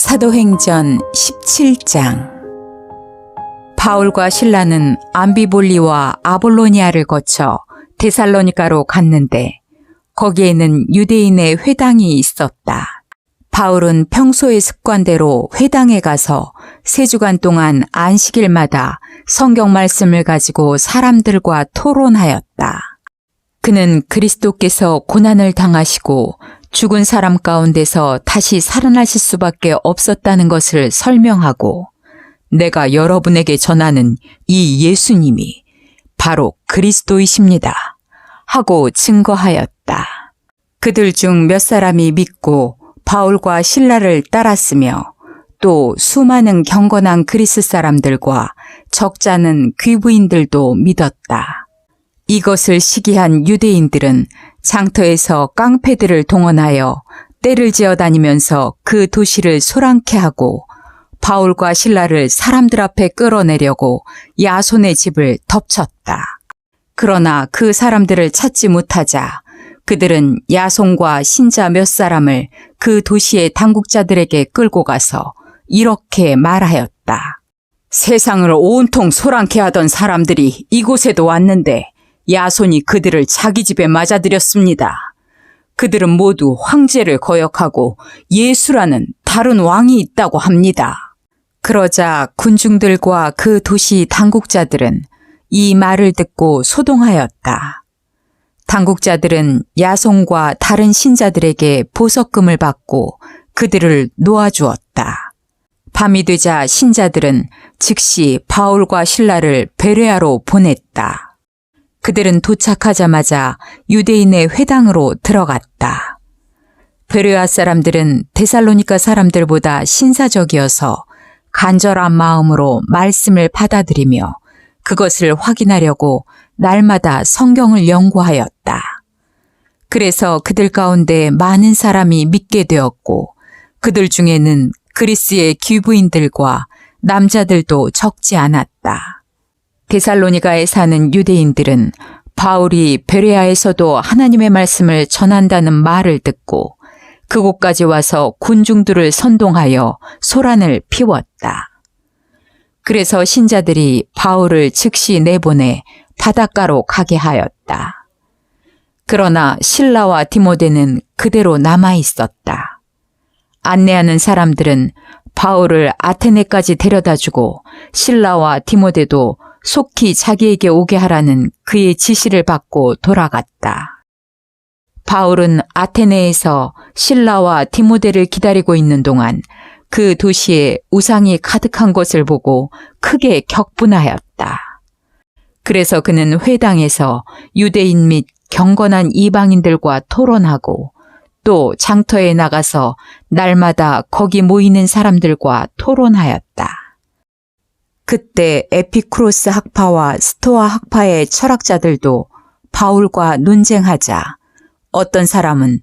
사도행전 17장 바울과 신라는 암비볼리와 아볼로니아를 거쳐 데살로니가로 갔는데 거기에는 유대인의 회당이 있었다. 바울은 평소의 습관대로 회당에 가서 세 주간 동안 안식일마다 성경 말씀을 가지고 사람들과 토론하였다. 그는 그리스도께서 고난을 당하시고 죽은 사람 가운데서 다시 살아나실 수밖에 없었다는 것을 설명하고 내가 여러분에게 전하는 이 예수님이 바로 그리스도이십니다. 하고 증거하였다. 그들 중 몇 사람이 믿고 바울과 신라를 따랐으며 또 수많은 경건한 그리스 사람들과 적잖은 귀부인들도 믿었다. 이것을 시기한 유대인들은 장터에서 깡패들을 동원하여 때를 지어 다니면서 그 도시를 소란케 하고 바울과 신라를 사람들 앞에 끌어내려고 야손의 집을 덮쳤다. 그러나 그 사람들을 찾지 못하자 그들은 야손과 신자 몇 사람을 그 도시의 당국자들에게 끌고 가서 이렇게 말하였다. 세상을 온통 소란케 하던 사람들이 이곳에도 왔는데 야손이 그들을 자기 집에 맞아들였습니다. 그들은 모두 황제를 거역하고 예수라는 다른 왕이 있다고 합니다. 그러자 군중들과 그 도시 당국자들은 이 말을 듣고 소동하였다. 당국자들은 야손과 다른 신자들에게 보석금을 받고 그들을 놓아주었다. 밤이 되자 신자들은 즉시 바울과 신라를 베레아로 보냈다. 그들은 도착하자마자 유대인의 회당으로 들어갔다. 베르아 사람들은 데살로니가 사람들보다 신사적이어서 간절한 마음으로 말씀을 받아들이며 그것을 확인하려고 날마다 성경을 연구하였다. 그래서 그들 가운데 많은 사람이 믿게 되었고 그들 중에는 그리스의 귀부인들과 남자들도 적지 않았다. 데살로니가에 사는 유대인들은 바울이 베레아에서도 하나님의 말씀을 전한다는 말을 듣고 그곳까지 와서 군중들을 선동하여 소란을 피웠다. 그래서 신자들이 바울을 즉시 내보내 바닷가로 가게 하였다. 그러나 신라와 디모데는 그대로 남아 있었다. 안내하는 사람들은 바울을 아테네까지 데려다 주고 신라와 디모데도 속히 자기에게 오게 하라는 그의 지시를 받고 돌아갔다. 바울은 아테네에서 신라와 디모데를 기다리고 있는 동안 그 도시에 우상이 가득한 것을 보고 크게 격분하였다. 그래서 그는 회당에서 유대인 및 경건한 이방인들과 토론하고 또 장터에 나가서 날마다 거기 모이는 사람들과 토론하였다. 그때 에피크로스 학파와 스토아 학파의 철학자들도 바울과 논쟁하자 어떤 사람은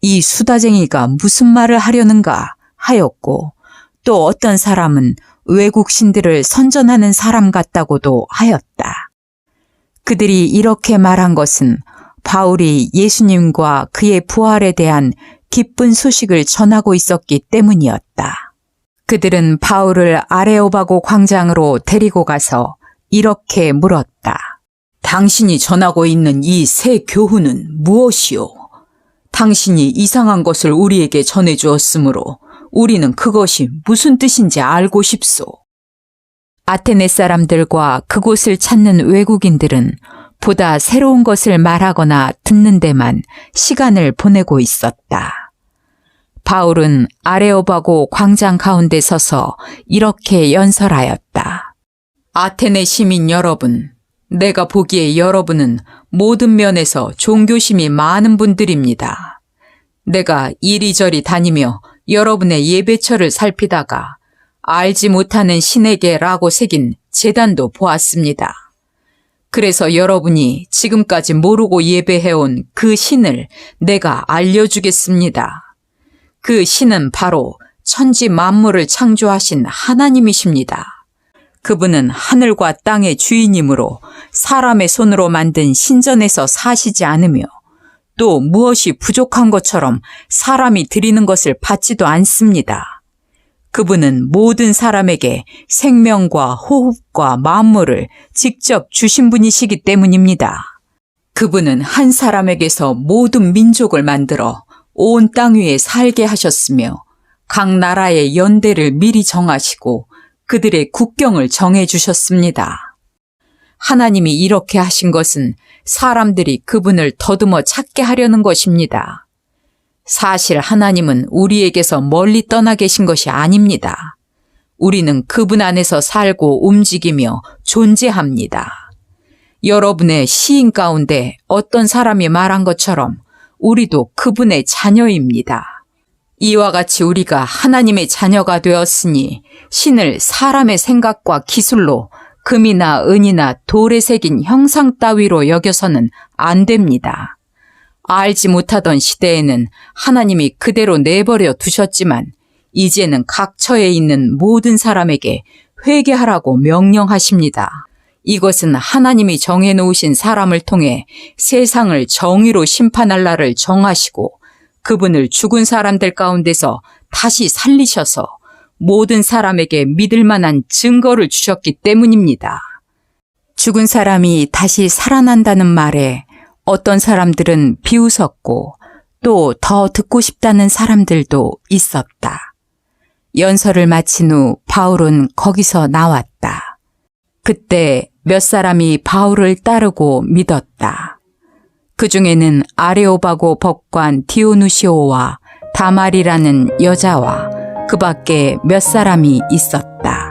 이 수다쟁이가 무슨 말을 하려는가 하였고 또 어떤 사람은 외국 신들을 선전하는 사람 같다고도 하였다. 그들이 이렇게 말한 것은 바울이 예수님과 그의 부활에 대한 기쁜 소식을 전하고 있었기 때문이었다. 그들은 바울을 아레오바고 광장으로 데리고 가서 이렇게 물었다. 당신이 전하고 있는 이 새 교훈은 무엇이오? 당신이 이상한 것을 우리에게 전해 주었으므로 우리는 그것이 무슨 뜻인지 알고 싶소. 아테네 사람들과 그곳을 찾는 외국인들은 보다 새로운 것을 말하거나 듣는 데만 시간을 보내고 있었다. 바울은 아레오바고 광장 가운데 서서 이렇게 연설하였다. 아테네 시민 여러분, 내가 보기에 여러분은 모든 면에서 종교심이 많은 분들입니다. 내가 이리저리 다니며 여러분의 예배처를 살피다가 알지 못하는 신에게라고 새긴 재단도 보았습니다. 그래서 여러분이 지금까지 모르고 예배해온 그 신을 내가 알려주겠습니다. 그 신은 바로 천지 만물을 창조하신 하나님이십니다. 그분은 하늘과 땅의 주인이므로 사람의 손으로 만든 신전에서 사시지 않으며 또 무엇이 부족한 것처럼 사람이 드리는 것을 받지도 않습니다. 그분은 모든 사람에게 생명과 호흡과 만물을 직접 주신 분이시기 때문입니다. 그분은 한 사람에게서 모든 민족을 만들어 온 땅 위에 살게 하셨으며 각 나라의 연대를 미리 정하시고 그들의 국경을 정해 주셨습니다. 하나님이 이렇게 하신 것은 사람들이 그분을 더듬어 찾게 하려는 것입니다. 사실 하나님은 우리에게서 멀리 떠나 계신 것이 아닙니다. 우리는 그분 안에서 살고 움직이며 존재합니다. 여러분의 시인 가운데 어떤 사람이 말한 것처럼 우리도 그분의 자녀입니다. 이와 같이 우리가 하나님의 자녀가 되었으니 신을 사람의 생각과 기술로 금이나 은이나 돌에 새긴 형상 따위로 여겨서는 안 됩니다. 알지 못하던 시대에는 하나님이 그대로 내버려 두셨지만 이제는 각처에 있는 모든 사람에게 회개하라고 명령하십니다. 이것은 하나님이 정해놓으신 사람을 통해 세상을 정의로 심판할 날을 정하시고 그분을 죽은 사람들 가운데서 다시 살리셔서 모든 사람에게 믿을 만한 증거를 주셨기 때문입니다. 죽은 사람이 다시 살아난다는 말에 어떤 사람들은 비웃었고 또 더 듣고 싶다는 사람들도 있었다. 연설을 마친 후 바울은 거기서 나왔다. 그때 몇 사람이 바울을 따르고 믿었다. 그 중에는 아레오바고 법관 디오누시오와 다말이라는 여자와 그 밖에 몇 사람이 있었다.